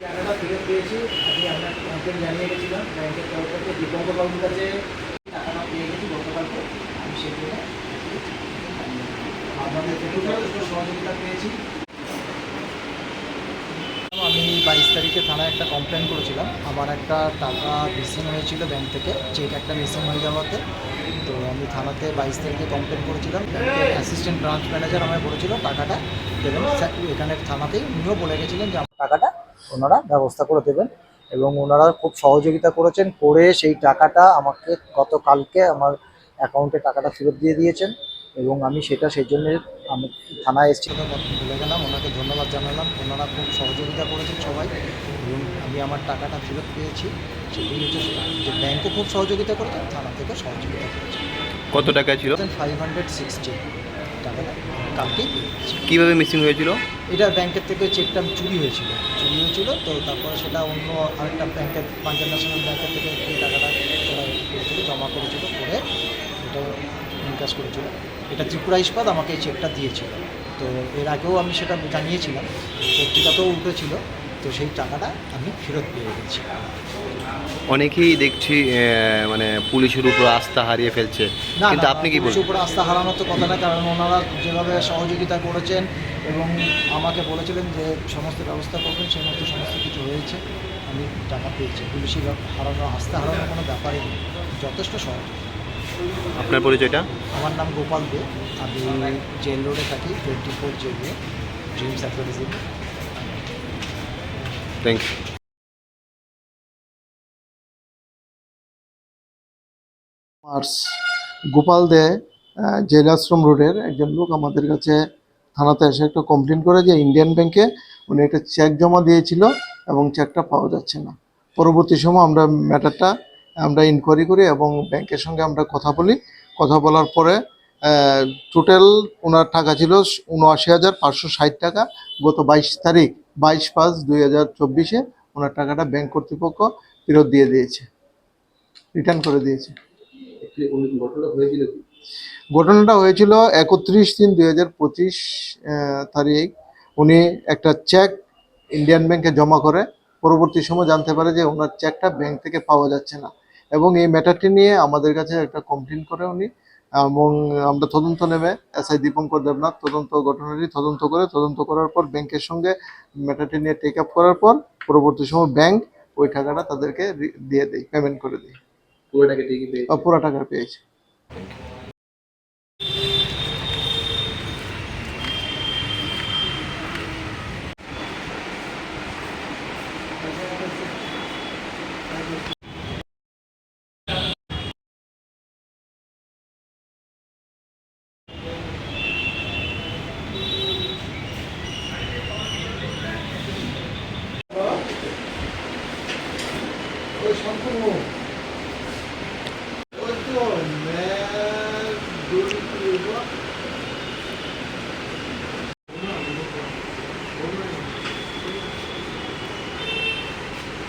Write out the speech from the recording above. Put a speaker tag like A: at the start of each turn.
A: টাকাটা ফেরত পেয়েছি আমি আপনার কমপ্লেন জানিয়ে গেছিলাম ব্যাংকের তরফ থেকে দীপঙ্ক বাবুর কাছে টাকাটা পেয়ে গেছি গতকালকে আমি সেই জন্য আমি বাইশ তারিখে থানায় একটা কমপ্লেন করেছিলাম। আমার একটা টাকা মিসিং হয়েছিল ব্যাংক থেকে। চেক একটা মিসিং হয়ে যাওয়াতে তো আমি থানাতে বাইশ তারিখে কমপ্লেন করেছিলাম। অ্যাসিস্ট্যান্ট ব্রাঞ্চ ম্যানেজার আমায় বলেছিল টাকাটা দেবেন। এখানে থানাতেই উনিও বলে গেছিলেন যে আমার টাকাটা ওনারা ব্যবস্থা করে দেবেন এবং ওনারা খুব সহযোগিতা করেছেন করে সেই টাকাটা আমাকে গতকালকে আমার অ্যাকাউন্টে টাকাটা ফেরত দিয়ে দিয়েছেন। এবং আমি সেটা সেই জন্য আমি থানায় এসেছি। বলে গেলাম ওনাকে ধন্যবাদ জানালাম। ওনারা খুব সহযোগিতা করেছেন সবাই এবং আমি আমার টাকাটা ফেরত পেয়েছি। হচ্ছে যে ব্যাংকও খুব সহযোগিতা করেছে থানা থেকেও সহযোগিতা করেছে।
B: কত টাকা ছিল?
A: ফাইভ হান্ড্রেড সিক্সটি টাকাটা কালকেই পেয়েছি।
B: কীভাবে মিসিং হয়েছিল?
A: এটা ব্যাংকের থেকে চেকটা চুরি হয়েছিল। চুরি হয়েছিল তো তারপরে সেটা অন্য আরেকটা ব্যাংকের পাঞ্জাব ন্যাশনাল ব্যাংকের থেকে টাকাটা জমা করেছিল করে এটা ইনকাস করেছিল। এটা ত্রিপুরা ইস্পাত আমাকে এই চেকটা দিয়েছিল। তো এর আগেও আমি সেটা জানিয়েছিলাম। পত্রিকাতেও উঠেছিল। তো সেই টাকাটা আমি ফেরত পেয়ে গেছি।
B: অনেকেই দেখছি মানে পুলিশের উপর আস্থা হারিয়ে ফেলছে।
A: না
B: কিন্তু আপনি কি
A: পুলিশের উপরে আস্থা হারানোর তো কথা না কারণ ওনারা যেভাবে সহযোগিতা করেছেন এবং আমাকে বলেছিলেন যে সমস্ত ব্যবস্থা করবেন সেই মতো সমস্ত কিছু হয়েছে। আমি টাকা পেয়েছি। পুলিশের হারানো আস্থা হারানোর কোনো ব্যাপারই নেই। যথেষ্ট সহজ
B: আপনার পরিচয়টা?
A: আমার নাম গোপাল দে। আমি জেল রোডে থাকি twenty four jail road dreams
B: thank you
C: March Gopal Dey jail Ashram রোডের একজন লোক আমাদের কাছে থানাতে এসে একটা কমপ্লেন করে যে ইন্ডিয়ান ব্যাংকে উনি একটা চেক জমা দিয়েছিল এবং চেকটা পাওয়া যাচ্ছে না। পরবর্তী সময় আমরা ম্যাটারটা আমরা ইনকোয়ারি করি এবং ব্যাংকের সঙ্গে আমরা কথা বলি। কথা বলার পরে টোটাল ওনার টাকা ছিল উনআশি হাজার পাঁচশো ষাট টাকা। গত বাইশ তারিখ বাইশ পাঁচ দুই হাজার চব্বিশে ওনার টাকাটা ব্যাংক কর্তৃপক্ষ ফেরত দিয়ে দিয়েছে। রিটার্ন করে দিয়েছে। ঘটনাটা হয়েছিল একত্রিশ তিন দুই হাজার পঁচিশ তারিখ। উনি একটা চেক ইন্ডিয়ান ব্যাংকে জমা করে। পরবর্তী সময় জানতে পারে যে ওনার চেকটা ব্যাংক থেকে পাওয়া যাচ্ছে না। এবং এই ম্যাটারটি নিয়ে আমাদের কাছে একটা কমপ্লেন করে উনি এবং আমরা তদন্ত নেমে এসআই দীপঙ্কর দেবনাথ তদন্ত ঘটনাটি তদন্ত করে তদন্ত করার পর ব্যাংকের সঙ্গে ম্যাটারটি নিয়ে টেক আপ করার পর পরবর্তী সময় ব্যাংক ওই টাকাটা তাদেরকে দিয়ে দেয় পেমেন্ট করে দেয়। পুরো টাকা পেয়েছে। সম্পূর্ণ